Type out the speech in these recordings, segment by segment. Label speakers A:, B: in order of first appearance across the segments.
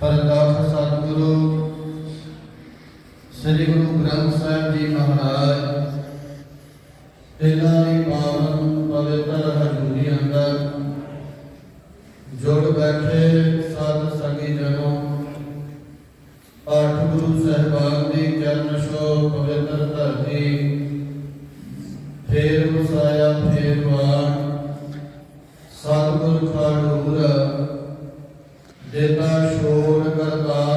A: ਪਰਦਾਸ ਸਤਿਗੁਰੂ, ਸ੍ਰੀ ਗੁਰੂ ਗ੍ਰੰਥ ਸਾਹਿਬ ਜੀ ਮਹਾਰਾਜ ਤਿਨਾਂ ਦੀ ਪਾਵਨ ਪਵਿੱਤਰ ਹਜ਼ੂਰੀ ਅੰਦਰ ਜੁੜ ਬੈਠੇ ਸਾਧ ਸੰਗੀ ਜਨੋ ਆਠ ਗੁਰੂ ਸਹਿਬਾਨ ਦੀ ਚਰਨ ਛੋਹ ਪਵਿੱਤਰ ਧਰਤੀ, ਫੇਰ ਵਸਾਇਆ, ਫੇਰ ਵਾਣ ਸਤਿਗੁਰ ਖਾੜੂਰ ਦੇਤਾ ਸ਼ੋਰ ਕਰਤਾਰ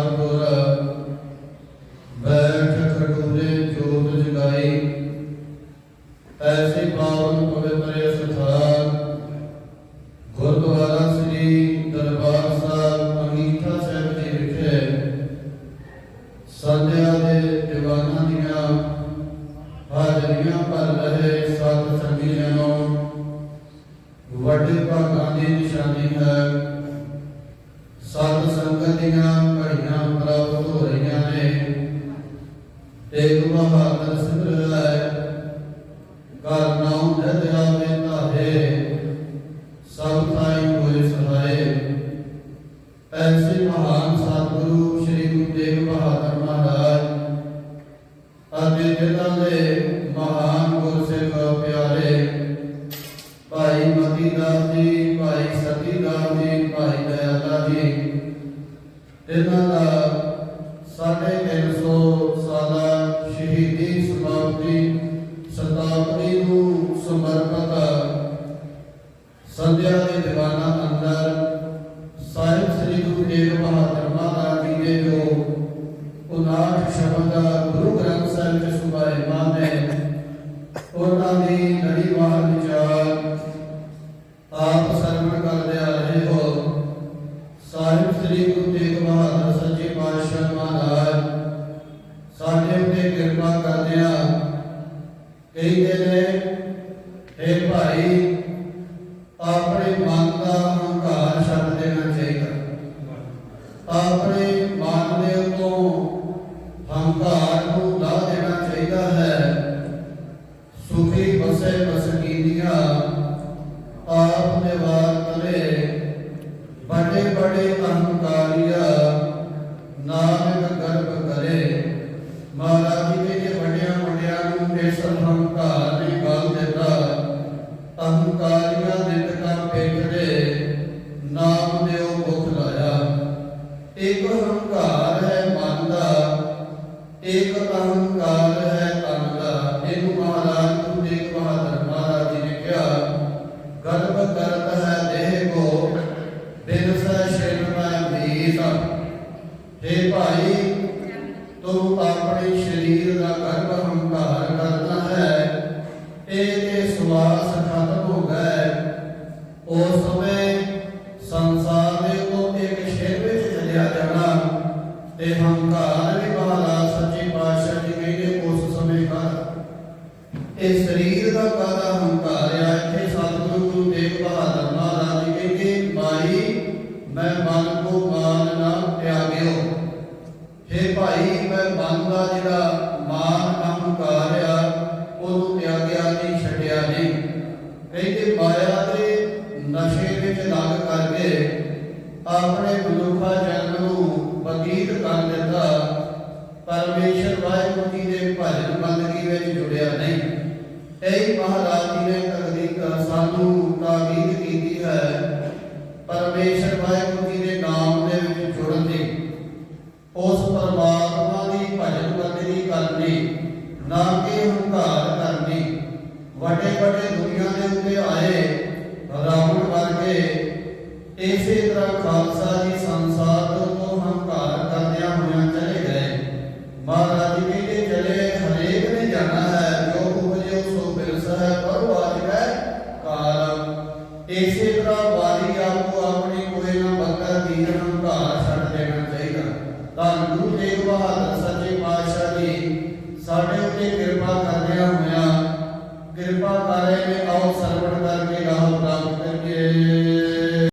A: ਅਤੇ ਜਿਨ੍ਹਾਂ ਦੇ ਮਹਾਨ ਗੁਰਸਿੱਖ ਪਿਆਰੇ, ਭਾਈ ਮਤੀ ਦਾਸ ਜੀ, ਭਾਈ ਸਤੀ ਦਾਸ ਜੀ, ਭਾਈ ਦਇਆਲਾ ਜੀ, ਇਹਨਾਂ ਦਾ ਸਾਡੇ ਉੱਤੇ ਕਿਰਪਾ ਕਰਦੇ ਆ ਕਹਿੰਦੇ ਨੇ ਇਹ ਭਾਈ, ਆਪਣੇ ਮਨ ਦਾ ਹੰਕਾਰ ਛੱਡ ਦੇਣਾ ਚਾਹੀਦਾ। ਆਪਣੇ ਮਨ ਦੇ ਉੱਤੋਂ ਹੰਕਾਰ ਨੂੰ ਲਾ ਦੇਣਾ ਚਾਹੀਦਾ ਹੈ। ਸੁਖੀ ਬਸੇ ਬਸਕੀਨੀਆਂ ਆਪ ਦੇ ਵਾਰ ਕਰੇ। ਬੜੇ ਬੜੇ ਅਹੰਕਾਰੀਆ ਅਹੰਕਾਰੀਆਂ ਦੇ ਟਕਾਂ ਪੇਖੜੇ ਨਾਮ ਦਿਓ ਮੁਖ ਲਾਇਆ। ਇੱਕ ਹੰਕਾਰ ਹੈ ਮਨ ਦਾ ਇੱਕ हे ਭਾਈ ਮੈਂ ਮਨ ਦਾ ਜਿਹੜਾ ਮਾਨ ਅਹੰਕਾਰ ਆ ਉਹਨੂੰ ਤਿਆਗਿਆ ਨਹੀਂ ਛੱਡਿਆ ਨਹੀਂ ਕਹਿੰਦੇ ਮਾਇਆ ਦੇ ਨਸ਼ੇ ਵਿੱਚ ਲੱਗ ਕਰਕੇ ਆਪਣੇ ਮਨੁੱਖਾ ਜਨਮ ਨੂੰ ਬਤੀਤ ਕਰ ਦਿੰਦਾ ਪਰਮੇਸ਼ਰ ਵਾਹਿਗੁਰੂ ਜੀ ਦੇ ਭਜਨ ਬੰਦਗੀ ਵਿੱਚ ਜੁੜਿਆ ਨਹੀਂ। ਇਹ ਮਹਾਰਾਜ ਜੀ ਨੇ ਤਕਦੀਕ ਸਾਨੂੰ ਤਾਕੀਦ ਕੀਤੀ ਹੈ। ਪਰਮੇਸ਼ਰ ਵਾਹਿਗੁਰੂ ਜੀ ਦੇ ਨਾਮ ਦੇ ਵਿੱਚ ਜੁੜਨ ਦੀ ਉਸ ਪਰਮਾਤਮਾ ਦੀ ਭਜਨ ਬੰਦਗੀ ਕਰਨੀ ਨਾ ਕਿ ਹੰਕਾਰ ਕਰਨੀ ਵੱਡੇ ਵੱਡੇ ਦੁਨੀਆ ਦੇ ਉੱਤੇ ਆਏ ਰਾਵਣ ਵਰਗੇ ਇਸੇ ਤਰ੍ਹਾਂ ਖਾਲਸਾ ਜੀ ਸੰਸਾਰ ਤੋਂ ਹੰਕਾਰ ਕਰਦਿਆਂ ਹੋਇਆਂ ਚਲੇ ਗਏ। ਮਹਾਰਾਜ ਜੀ ਕਹਿੰਦੇ, ਚਲੇ, ਹਰੇਕ ਨੇ ਜਾਣਾ ਹੈ, ਜੋ ਉਪਜਿਓ ਸੋ ਬਿਰਸ ਹੈ ਪਰ ਆਜ ਗਏ ਕਾਲ। ਇਸੇ ਤਰ੍ਹਾਂ ਵਾਰੀ ਆਪੋ ਆਪਣੀ ਕੋਈ ਨਾ ਬੰਦਾ ਦੀਨ ਹੰਕਾਰ ਛੱਡ ਦੇਣਾ ਚਾਹੀਦਾ। ਧੰਨ ਗੁਰੂ ਤੇਗ ਬਹਾਦਰ ਸੱਚੇ ਪਾਤਸ਼ਾਹ ਜੀ, ਸਾਡੇ ਉੱਤੇ ਕਿਰਪਾ